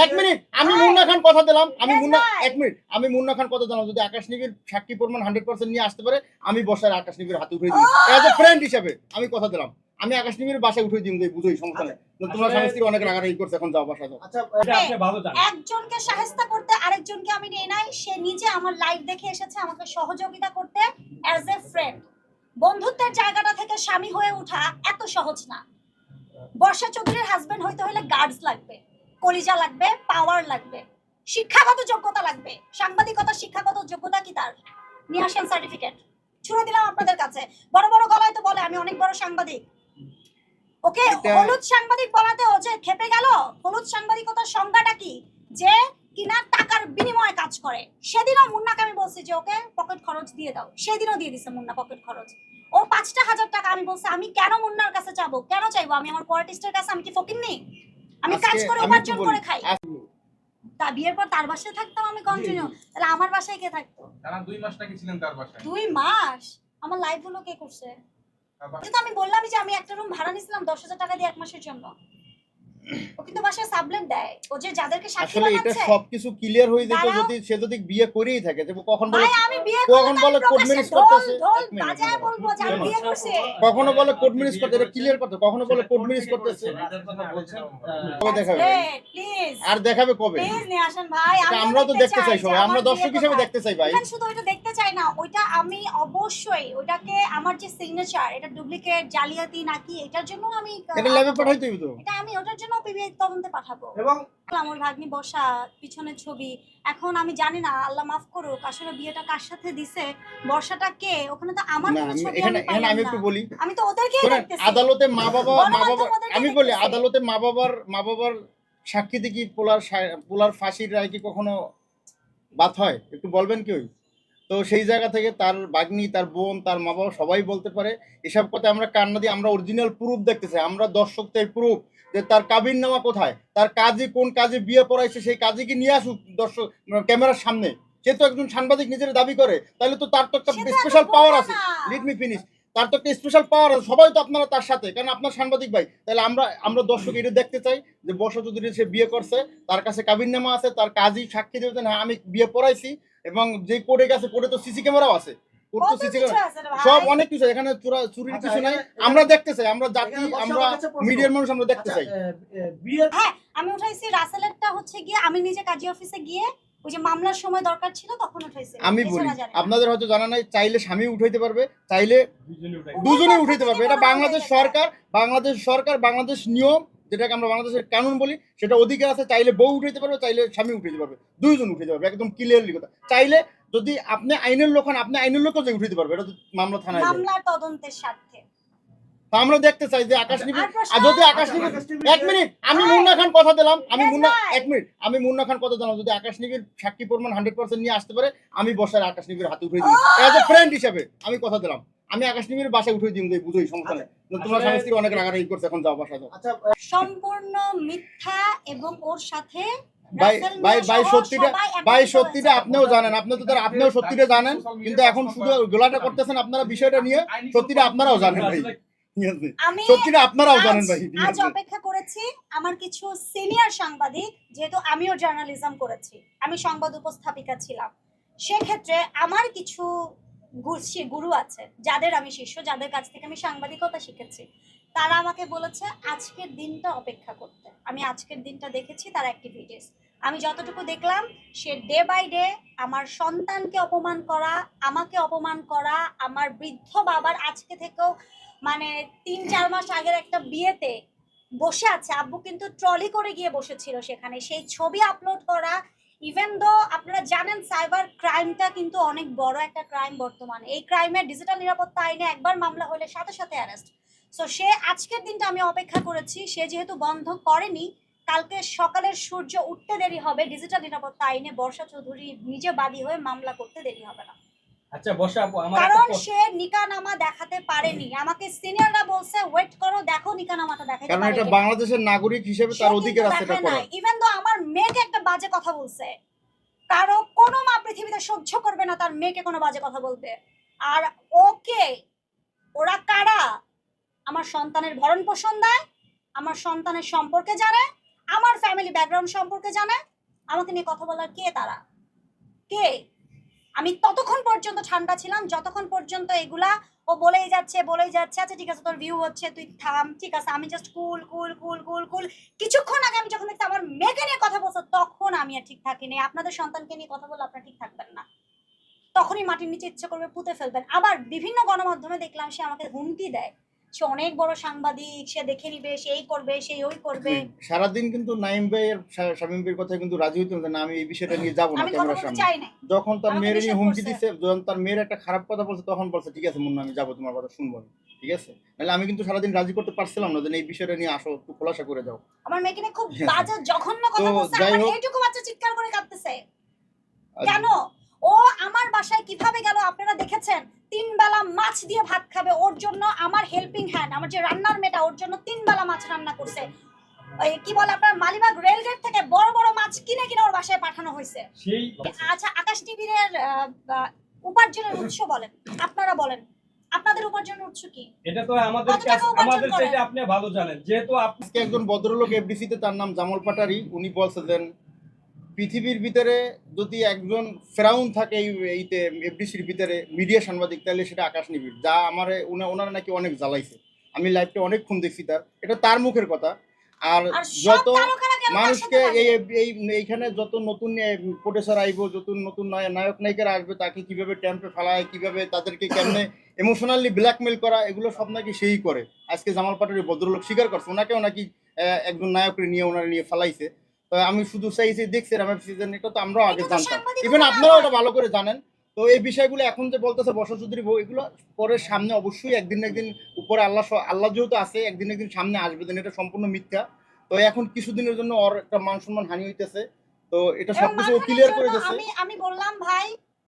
এক মিনিট আমি মুন্না খান কথা দিলাম আমি মুন্না এক মিনিট আমি মুন্না খান কথা দিলাম যদি আকাশ নিবির সাক্ষী প্রমাণ হান্ড্রেড পার্সেন্ট নিয়ে আসতে পারে আমি বসার আকাশ নিবির হাতে উঠে দিই এজ এ ফ্রেন্ড হিসাবে আমি কথা দিলাম। আমি আকাশ নিবির বাসায় উঠে দিই বুঝোই সমস্যা নেই। তোমরা স্বামী অনেক রাগারাগি করছে এখন যাও বাসা যাও। আচ্ছা ভালো জানেন। একজনকে সাহেস্তা করতে আরেকজনকে আমি নিয়ে নাই সে নিজে আমার লাইভ দেখে এসেছে আমাকে সহযোগিতা করতে অ্যাজ এ ফ্রেন্ড বন্ধুত্বের জায়গাটা থেকে স্বামী হয়ে ওঠা এত সহজ না। বর্ষা চৌধুরীর হাজবেন্ড হইতে হলে গার্ডস লাগবে। কলিজা লাগবে পাওয়ার লাগবে। শিক্ষাগত যোগ্যতা লাগবে। সাংবাদিকতা শিক্ষাগত যোগ্যতা কি তার? নিয়ে আসেন সার্টিফিকেট ছুড়ে দিলাম আপনাদের কাছে। বড় বড় গলায় তো বলে আমি অনেক বড় সাংবাদিক। ওকে হলুদ সাংবাদিক বলাতে ও যে খেপে গেল হলুদ সাংবাদিকতার সংজ্ঞাটা কি? যে কিনা টাকার বিনিময়ে কাজ করে। সেদিনও মুন্নাকে আমি বলছি যে ওকে পকেট খরচ দিয়ে দাও। সেদিনও দিয়ে দিছে মুন্না পকেট খরচ। ও পাঁচটা হাজার টাকা আমি বলছি আমি কেন মুন্নার কাছে চাবো কেন চাইব? আমি আমার পলিটিস্টের কাছে আমি কি ফকির নেই আমি কাজ করে উপার্জন করে খাই। তা বিয়ের পর তার বাসায় থাকতাম আমি কন্টিনিউ তাহলে আমার বাসায় কে থাকতো? টানা দুই মাস নাকি ছিলেন তার বাসায়? দুই মাস? আমার লাইফগুলো কে করছে? কিন্তু আমি বললাম যে আমি একটা রুম ভাড়া নিয়েছিলাম দশ হাজার টাকা দিয়ে এক মাসের জন্য। ও কিন্তু বাসায় সাবলেট দেয়। ও যে যাদেরকে সাক্ষী আসলে এটা সবকিছু ক্লিয়ার হয়ে যেত যদি সে যদি বিয়ে করেই থাকে যে কখন বলে আমি বিয়ে কখন বলে তো marriage ঢোল করতেছে? ঢোল এক মিনিট, বাজায় বলব যে আমি বিয়ে করছি। কখনো বলে কোর্ট ম্যারেজ করতে এটা ক্লিয়ার করতে কখনো বলে কোর্ট ম্যারেজ করতেছে? কবে দেখাবে? প্লিজ আর দেখাবে কবে? প্লিজ নিয়ে আসেন ভাই এটা তো দেখতে চাই সবাই আমরা দর্শক হিসেবে দেখতে চাই ভাই। শুধু ওইটা দেখতে চাই না ওইটা আমি অবশ্যই ওইটাকে আমার যে সিগনেচার এটা ডুপ্লিকেট জালিয়াতি নাকি এটার জন্য আমি এটা ল্যাবে পাঠাইতে হইতো এটা আমি ওটার জন্য পিবিআই তদন্তে পাঠাবো। এবং আমার ভাগ্নি বসা পিছনের ছবি এখন আমি জানি না আল্লাহ মাফ করুক আসলে বিয়েটা কার দিছে বর্ষাটা কে ওখানে তো আমার কোনো ছবি এখানে এখানে আমি একটু বলি। আমি তো দেখতেছি। আদালতে মা বাবা মা বাবা আমি বলি আদালতে মা বাবার মা বাবার সাক্ষীতে কি পোলার পোলার ফাঁসির রায় কি কখনো বাদ হয়? একটু বলবেন কি ওই? তো সেই জায়গা থেকে তার বাগ্নি তার বোন তার মা বাবা সবাই বলতে পারে এসব কথা আমরা কান্না দিয়ে আমরা অরিজিনাল প্রুফ দেখতে চাই আমরা দর্শক চাই প্রুফ যে তার কাবির নামা কোথায়? তার কাজে কোন কাজে বিয়ে পড়াইছে সেই কাজে কি নিয়ে আসুক দর্শক ক্যামেরার সামনে? সে তো একজন সাংবাদিক নিজের দাবি করে তাহলে তো তার তো একটা স্পেশাল পাওয়ার আছে। লিট মি ফিনিশ তার তো একটা স্পেশাল পাওয়ার আছে। সবাই তো আপনারা তার সাথে কারণ আপনার সাংবাদিক ভাই। তাহলে আমরা আমরা দর্শক এটা দেখতে চাই যে বর্ষা চৌধুরী সে বিয়ে করছে তার কাছে কাবিননামা আছে তার কাজই সাক্ষী দেবে যে, না আমি বিয়ে পড়াইছি এবং যে কোর্টে গেছে কোর্টে তো সিসি ক্যামেরাও আছে। সব অনেক কিছু এখানে চুরা চুরির আচ্ছা, কিছু নাই। আমরা দেখতে চাই। আমরা জাতি আমরা। মিডিয়ার মানুষ আমরা দেখতে আচ্ছা, চাই। হ্যাঁ আমি উঠাইছি রাসেলেরটা হচ্ছে গিয়ে আমি নিজে কাজী অফিসে গিয়ে ওই যে মামলার সময় দরকার ছিল তখন উঠাইছি। আমি বলি। আপনাদের হয়তো জানা নাই চাইলে স্বামী উঠাইতে পারবে চাইলে দুজনে উঠাইতে পারবে। এটা বাংলাদেশ সরকার বাংলাদেশ সরকার বাংলাদেশ নিয়ম যেটাকে আমরা বাংলাদেশের কানুন বলি সেটা অধিকার আছে চাইলে বউ উঠাইতে পারবে চাইলে স্বামী উঠাইতে পারবে। দুইজন উঠাইতে পারবে একদম ক্লিয়ারলি কথা। চাইলে যদি আপনি আইনের লোক হন আপনি আইনের লোকও যে উঠাইতে পারবে এটা মামলা থানায় তদন্তের স্বার্থে। তা আমরা দেখতে চাই যে আকাশ নিবি। আর যদি আকাশ আচ্ছা, নিবি এক মিনিট আমি মুন্না খান কথা দিলাম আমি মুন্না এক মিনিট আমি মুন্না খান কথা দিলাম যদি আকাশ নিবির সাক্ষী প্রমাণ হান্ড্রেড পার্সেন্ট নিয়ে আসতে পারে আমি বসার আকাশ নিবির হাতে উঠে দিই এজ এ ফ্রেন্ড হিসাবে আমি কথা দিলাম। আমি আকাশ নিবির বাসায় উঠে দিই বুঝোই সমস্যা নেই। তোমরা আসলে- স্বামী স্ত্রী অনেক রাগারাগি করছে এখন যাও বাসা যাও। আচ্ছা সম্পূর্ণ মিথ্যা এবং ওর সাথে ভাই ভাই মিয়া ভাই সহ সত্যিটা ভাই সত্যিটা আপনিও জানেন আপনি তো তার আপনিও সত্যিটা জানেন কিন্তু এখন শুধু গোলাটা করতেছেন আপনারা বিষয়টা নিয়ে সত্যিটা আপনারাও জানেন ভাই? আমি সত্যিটা আপনারাও জানেন আজ- ভাই আজ অপেক্ষা করেছি আমার কিছু সিনিয়র সাংবাদিক যেহেতু আমিও জার্নালিজম করেছি আমি সংবাদ উপস্থাপিকা ছিলাম। সেক্ষেত্রে আমার কিছু গুরু আছে যাদের আমি শিষ্য যাদের কাছ থেকে আমি সাংবাদিকতা শিখেছি তারা আমাকে বলেছে আজকের দিনটা অপেক্ষা করতে। আমি আজকের দিনটা দেখেছি তার অ্যাক্টিভিটিস আমি যতটুকু দেখলাম সে ডে বাই ডে আমার সন্তানকে অপমান করা আমাকে অপমান করা আমার বৃদ্ধ বাবার আজকে থেকেও মানে তিন, চার মাস আগের একটা বিয়েতে বসে আছে, আব্বু কিন্তু ট্রলি করে গিয়ে বসেছিল সেখানে। সেই ছবি আপলোড করা ইভেন দো আপনারা জানেন সাইবার ক্রাইমটা কিন্তু অনেক বড় একটা ক্রাইম বর্তমানে। এই ক্রাইমে ডিজিটাল নিরাপত্তা আইনে একবার মামলা হলে সাথে সাথে অ্যারেস্ট সো সে আজকের দিনটা আমি অপেক্ষা করেছি, সে যেহেতু বন্ধ করেনি, কালকে সকালের সূর্য উঠতে দেরি হবে ডিজিটাল নিরাপত্তা আইনে বর্ষা চৌধুরী নিজে বাদী হয়ে মামলা করতে দেরি হবে না। আচ্ছা বসে আপু আমার কারণ সে নিকানামা দেখাতে পারেনি। আমাকে সিনিয়ররা বলছে ওয়েট করো দেখো নিকানামাটা দেখাতে কারণ এটা বাংলাদেশের নাগরিক হিসেবে তার অধিকার আছে এটা করার। ইভেন তো আমার মেয়েকে একটা বাজে কথা বলছে কারও কোনো মা পৃথিবীতে সহ্য করবে না তার মেয়েকে কোনো বাজে কথা বলতে। আর ওকে ওরা কারা? আমার সন্তানের ভরণ পোষণ দেয় আমার সন্তানের সম্পর্কে জানে আমার ফ্যামিলি ব্যাকগ্রাউন্ড সম্পর্কে জানে। আমাকে নিয়ে কথা বলার কে তারা? কে? আমি ততক্ষণ পর্যন্ত ঠান্ডা ছিলাম, যতক্ষণ পর্যন্ত এগুলা, ও বলেই যাচ্ছে বলেই যাচ্ছে আচ্ছা ঠিক আছে, তোর ভিউ হচ্ছে, তুই থাম, ঠিক আছে, আমি জাস্ট কুল কুল কুল কুল কুল কিছুক্ষণ আগে আমি যখন দেখছি আমার মেয়েকে নিয়ে কথা বলছো, তখন আমি আর ঠিক থাকি থাকিনি আপনাদের সন্তানকে নিয়ে কথা বলে আপনারা ঠিক থাকবেন না। তখনই মাটির নিচে ইচ্ছে করবে পুঁতে ফেলবেন। আবার বিভিন্ন গণমাধ্যমে দেখলাম সে আমাকে হুমকি দেয়। সে অনেক বড় সাংবাদিক সে দেখে নিবে সে এই করবে সে ওই করবে। সারাদিন কিন্তু নাইম ভাইয়ের শামীম ভাইয়ের কথা কিন্তু রাজি হইতো না আমি এই বিষয়টা নিয়ে যাব না ক্যামেরার সামনে। যখন তার মেয়ের নিয়ে হুমকি। দিছে যখন তার মেয়ের একটা খারাপ কথা বলছে তখন বলছে ঠিক আছে মুন্না আমি যাব তোমার কথা শুনব ঠিক আছে? নাহলে আমি কিন্তু সারাদিন রাজি করতে পারছিলাম না যে এই বিষয়টা নিয়ে আসো একটু খোলাসা করে যাও আমার মেয়েকে নিয়ে খুব হ্যাঁ। বাজে জঘন্য কথা বলছে। আমার এইটুকু বাচ্চা চিৎকার করে কাঁদতেছে। কেন? ও আমার বাসায় কীভাবে গেল আপনারা দেখেছেন? তিন বেলা মাছ দিয়ে ভাত খাবে ওর জন্য আমার হেল্পিং হ্যান্ড আমার যে রান্নার মেয়েটা ওর জন্য তিন বেলা মাছ রান্না করছে। কি বলে আপনার মালিবাগ রেলগেট থেকে বড় বড় মাছ কিনে কিনে ওর বাসায় পাঠানো হয়েছে। আচ্ছা আকাশ টিভির উপার্জনের উৎস বলেন আপনারা বলেন আপনাদের উপার্জনের উৎস কি? এটা তো আমাদের আমাদের? আপনি ভালো জানেন যেহেতু আজকে একজন ভদ্রলোক এফডিসিতে তার নাম জামাল পাটারি উনি বলছিলেন পৃথিবীর ভিতরে যদি একজন ফেরাউন থাকে এই এইতে এফডিসির ভিতরে মিডিয়া সাংবাদিক তাহলে সেটা আকাশ নিবিড়। যা আমার ওনারা নাকি অনেক জ্বালাইছে। আমি লাইভটা অনেকক্ষণ দেখছি তার। এটা তার মুখের কথা। আর যত মানুষকে এই এইখানে যত নতুন প্রোডেসার আইব যত নতুন নায়- নায়ক নায়িকারা আসবে তাকে কীভাবে ট্যাম্পে ফেলায় কীভাবে তাদেরকে কেমনে ইমোশনালি ব্ল্যাকমেল করা এগুলো সব নাকি সেই করে। আজকে জামাল পাটের ভদ্রলোক স্বীকার করছে। ওনাকেও নাকি একজন নায়কের নিয়ে ওনার নিয়ে ফেলাইছে। আমি শুধু সেই সেই দেখছি রামের সিজন এটা তো আমরাও আগে জানতাম। ইভেন আপনারাও এটা ভালো করে জানেন। তো এই বিষয়গুলো এখন যে বলতেছে বসন্ত চৌধুরী বউ এগুলো পরে সামনে অবশ্যই একদিন একদিন উপরে আল্লাহ আল্লাহ যেহেতু আছে একদিন একদিন সামনে আসবে দেন এটা সম্পূর্ণ মিথ্যা। তো এখন কিছুদিনের জন্য ওর একটা মান সম্মান হানি হইতেছে। তো এটা সবকিছু ক্লিয়ার করে দিচ্ছে আমি আমি বললাম ভাই